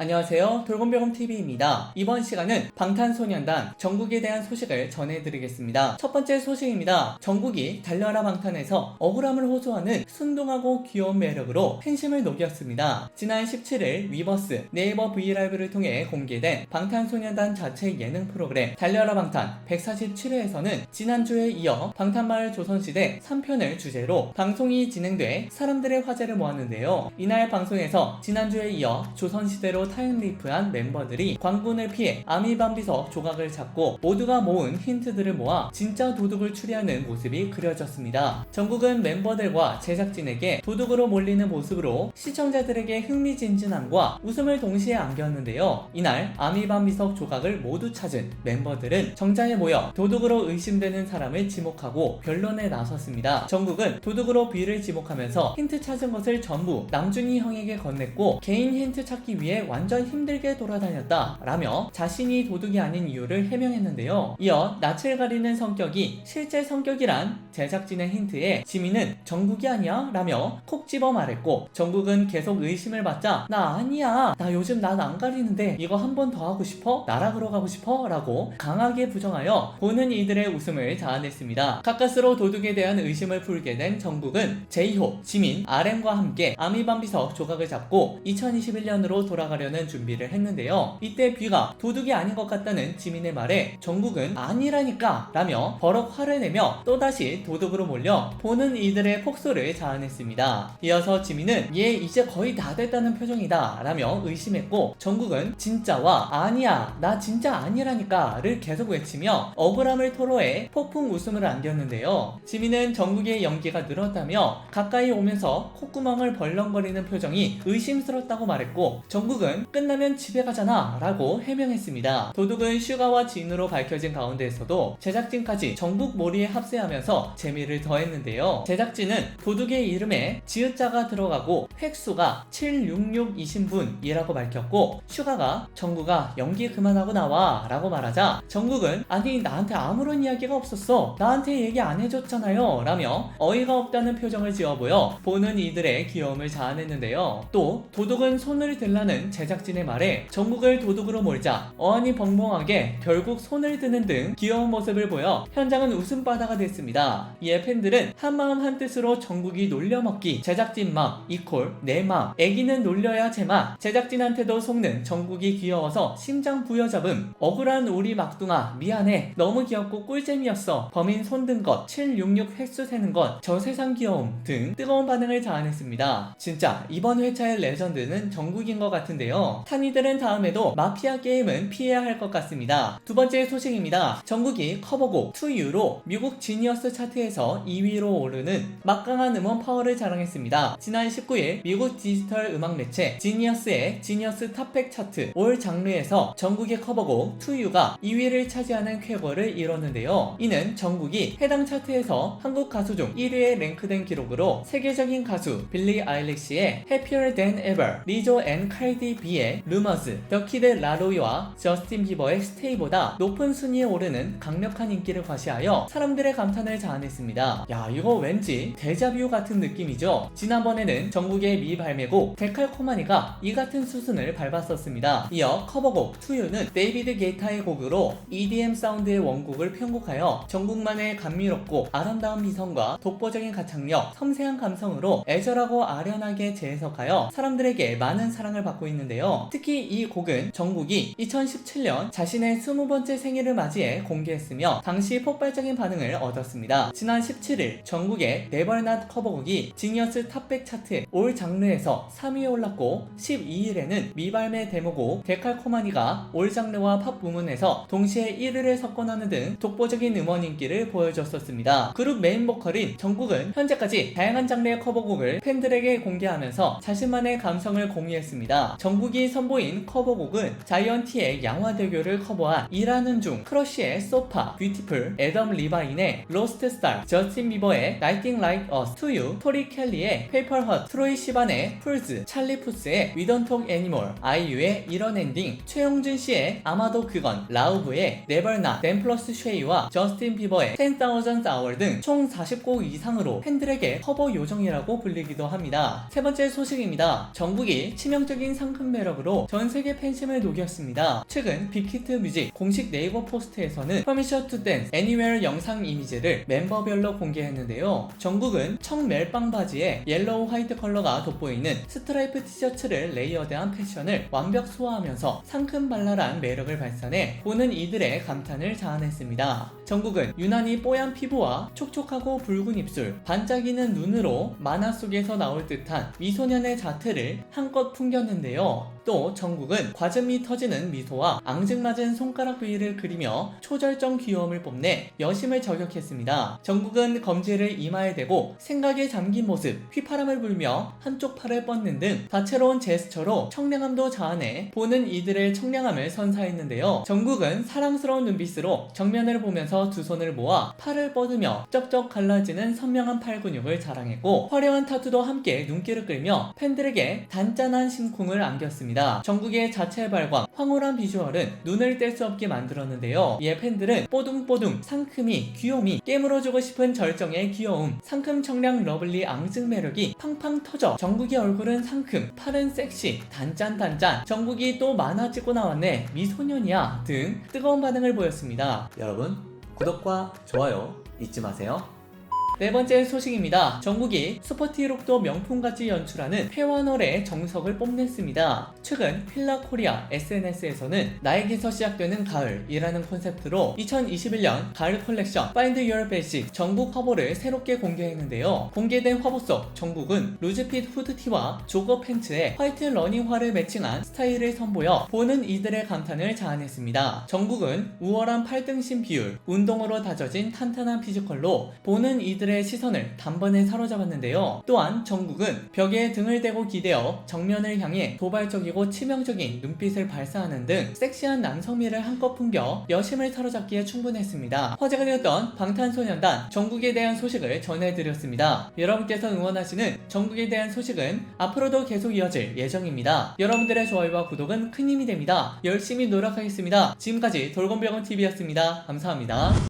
안녕하세요. 돌곰별곰TV입니다. 이번 시간은 방탄소년단 정국에 대한 소식을 전해드리겠습니다. 첫 번째 소식입니다. 정국이 달려라 방탄에서 억울함을 호소하는 순둥하고 귀여운 매력으로 팬심을 녹였습니다. 지난 17일 위버스 네이버 브이라이브를 통해 공개된 방탄소년단 자체 예능 프로그램 달려라 방탄 147회에서는 지난주에 이어 방탄마을 조선시대 3편을 주제로 방송이 진행돼 사람들의 화제를 모았는데요. 이날 방송에서 지난주에 이어 조선시대로 타임리프한 멤버들이 광군을 피해 아미밤비석 조각을 찾고 모두가 모은 힌트들을 모아 진짜 도둑을 추리하는 모습이 그려졌습니다. 전국은 멤버들과 제작진에게 도둑으로 몰리는 모습으로 시청자들에게 흥미진진함과 웃음을 동시에 안겼는데요. 이날 아미밤비석 조각을 모두 찾은 멤버들은 정자에 모여 도둑으로 의심되는 사람을 지목하고 변론에 나섰습니다. 전국은 도둑으로 비를 지목하면서 힌트 찾은 것을 전부 남준이 형에게 건넸고 개인 힌트 찾기 위해 완전 힘들게 돌아다녔다 라며 자신이 도둑이 아닌 이유를 해명했는데요. 이어 낯을 가리는 성격이 실제 성격이란 제작진의 힌트에 지민은 정국이 아니야 라며 콕 집어 말했고 정국은 계속 의심을 받자 나 아니야 나 요즘 난안 가리는데 이거 한 번 더 하고 싶어? 나락으로 가고 싶어? 라고 강하게 부정하여 보는 이들의 웃음을 자아냈습니다. 가까스로 도둑에 대한 의심을 풀게 된 정국은 제이홉, 지민, RM과 함께 아미밤비석 조각을 잡고 2021년으로 돌아가려 는 준비를 했는데요. 이때 뷔가 도둑이 아닌 것 같다는 지민의 말에 정국은 아니라니까 라며 버럭 화를 내며 또다시 도둑으로 몰려 보는 이들의 폭소를 자아냈습니다. 이어서 지민은 얘 이제 거의 다 됐다는 표정이다 라며 의심했고 정국은 진짜와 아니야 나 진짜 아니라니까 를 계속 외치며 억울함을 토로해 폭풍 웃음을 안겼는데요. 지민은 정국의 연기가 늘었다며 가까이 오면서 콧구멍을 벌렁거리는 표정이 의심스럽다고 말했고 정국은 끝나면 집에 가잖아 라고 해명했습니다. 도둑은 슈가와 진으로 밝혀진 가운데에서도 제작진까지 정국 몰이에 합세하면서 재미를 더했는데요. 제작진은 도둑의 이름에 지읒자가 들어가고 획수가 766이신 분이라고 밝혔고 슈가가 정국아 연기 그만하고 나와 라고 말하자 정국은 아니 나한테 아무런 이야기가 없었어 나한테 얘기 안 해줬잖아요 라며 어이가 없다는 표정을 지어 보여 보는 이들의 귀여움을 자아냈는데요. 또 도둑은 손을 들라는 제작진의 말에 정국을 도둑으로 몰자 어안이 벙벙하게 결국 손을 드는 등 귀여운 모습을 보여 현장은 웃음바다가 됐습니다. 이에 팬들은 한마음 한뜻으로 정국이 놀려먹기 제작진 맘 이콜 내맘 애기는 놀려야 제맘 제작진한테도 속는 정국이 귀여워서 심장 부여잡음 억울한 우리 막둥아 미안해 너무 귀엽고 꿀잼이었어 범인 손든 것 766 획수 세는 것 저 세상 귀여움 등 뜨거운 반응을 자아냈습니다. 진짜 이번 회차의 레전드는 정국인 것 같은데요. 탄이들은 다음에도 마피아 게임은 피해야 할 것 같습니다. 두 번째 소식입니다. 정국이 커버곡 2U로 미국 지니어스 차트에서 2위로 오르는 막강한 음원 파워를 자랑했습니다. 지난 19일 미국 디지털 음악 매체 지니어스의 지니어스 탑100 차트 올 장르에서 정국의 커버곡 2U가 2위를 차지하는 쾌거를 이뤘는데요. 이는 정국이 해당 차트에서 한국 가수 중 1위에 랭크된 기록으로 세계적인 가수 빌리 아일리시의 Happier Than Ever, 리조 앤 칼디 B의 루머즈, 더 키드 라로이와 저스틴 비버의 스테이보다 높은 순위에 오르는 강력한 인기를 과시하여 사람들의 감탄을 자아냈습니다. 야 이거 왠지 데자뷰 같은 느낌이죠. 지난번에는 전국의 미발매곡 데칼코마니가 이 같은 수순을 밟았었습니다. 이어 커버곡 투유는 데이비드 게이타의 곡으로 EDM 사운드의 원곡을 편곡하여 전국만의 감미롭고 아름다운 미성과 독보적인 가창력, 섬세한 감성으로 애절하고 아련하게 재해석하여 사람들에게 많은 사랑을 받고 있는데 요. 특히 이 곡은 정국이 2017년 자신의 20번째 생일을 맞이해 공개했으며 당시 폭발적인 반응을 얻었습니다. 지난 17일 전국의 네버낫 커버곡이 지니어스 탑100 차트에 올 장르에서 3위에 올랐고 12일에는 미발매 데모곡 데칼코마니가 올 장르와 팝 부문에서 동시에 1위를 석권하는 등 독보적인 음원 인기를 보여줬었습니다. 그룹 메인 보컬인 정국은 현재까지 다양한 장르의 커버곡을 팬들에게 공개하면서 자신만의 감성을 공유했습니다. 정국 정국이 선보인 커버곡은 자이언티의 양화대교를 커버한 일하는 중, 크러쉬의 소파, 뷰티풀, 애덤 리바인의 로스트 스타, 저스틴 비버의 Like Us, To You, 토리 켈리의 페이퍼 헛, 트로이 시반의 풀즈, 찰리 푸스의 Talk Anymore, 아이유의 이런 엔딩, 최용준 씨의 아마도 그건, 라우브의 Not, 댄플러스 쉐이와 저스틴 비버의 10,000 Hour 등 총 40곡 이상으로 팬들에게 커버 요정이라고 불리기도 합니다. 세 번째 소식입니다. 정국이 치명적인 상큼 매력으로 전 세계 팬심을 녹였습니다. 최근 빅히트 뮤직 공식 네이버 포스트에서는 Permission to Dance Anywhere 영상 이미지를 멤버별로 공개했는데요. 정국은 청 멜빵 바지에 옐로우 화이트 컬러가 돋보이는 스트라이프 티셔츠를 레이어드한 패션을 완벽 소화하면서 상큼 발랄한 매력을 발산해 보는 이들의 감탄을 자아냈습니다. 정국은 유난히 뽀얀 피부와 촉촉하고 붉은 입술, 반짝이는 눈으로 만화 속에서 나올 듯한 미소년의 자태를 한껏 풍겼는데요. 또 정국은 과즙이 터지는 미소와 앙증맞은 손가락 부위를 그리며 초절정 귀여움을 뽐내 여심을 저격했습니다. 정국은 검지를 이마에 대고 생각에 잠긴 모습, 휘파람을 불며 한쪽 팔을 뻗는 등 다채로운 제스처로 청량함도 자아내 보는 이들의 청량함을 선사했는데요. 정국은 사랑스러운 눈빛으로 정면을 보면서 두 손을 모아 팔을 뻗으며 쩍쩍 갈라지는 선명한 팔 근육을 자랑했고 화려한 타투도 함께 눈길을 끌며 팬들에게 단짠한 심쿵을 안겼습니다. 정국의 자체 발광, 황홀한 비주얼은 눈을 뗄 수 없게 만들었는데요. 이에 팬들은 뽀둥뽀둥, 상큼이, 귀요미, 깨물어주고 싶은 절정의 귀여움, 상큼 청량 러블리 앙증 매력이 팡팡 터져 정국의 얼굴은 상큼, 팔은 섹시, 단짠 단짠, 정국이 또 찍고 나왔네, 미소년이야 등 뜨거운 반응을 보였습니다. 여러분 구독과 좋아요 잊지 마세요. 네 번째 소식입니다. 정국이 슈퍼티록도 명품같이 연출하는 회원월의 정석을 뽐냈습니다. 최근 필라 코리아 SNS에서는 나에게서 시작되는 가을이라는 콘셉트로 2021년 가을 컬렉션 Find Your Basic 정국 화보를 새롭게 공개했는데요. 공개된 화보 속 정국은 루즈핏 후드티와 조거 팬츠에 화이트 러닝화를 매칭한 스타일을 선보여 보는 이들의 감탄을 자아냈습니다. 정국은 우월한 팔등신 비율, 운동으로 다져진 탄탄한 피지컬로 보는 이 들의 시선을 단번에 사로잡았는데요. 또한 정국은 벽에 등을 대고 기대어 정면을 향해 도발적이고 치명적인 눈빛을 발사하는 등 섹시한 남성미를 한껏 풍겨 여심을 사로잡기에 충분했습니다. 화제가 되었던 방탄소년단 정국에 대한 소식을 전해드렸습니다. 여러분께서 응원하시는 정국에 대한 소식은 앞으로도 계속 이어질 예정입니다. 여러분들의 좋아요와 구독은 큰 힘이 됩니다. 열심히 노력하겠습니다. 지금까지 돌곰병원 TV였습니다. 감사합니다.